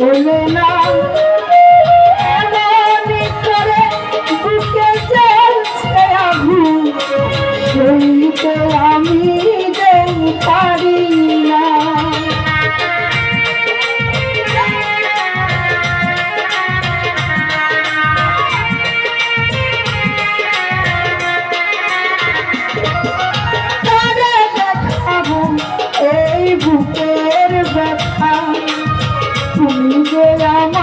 চলে না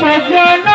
সজন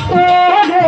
করে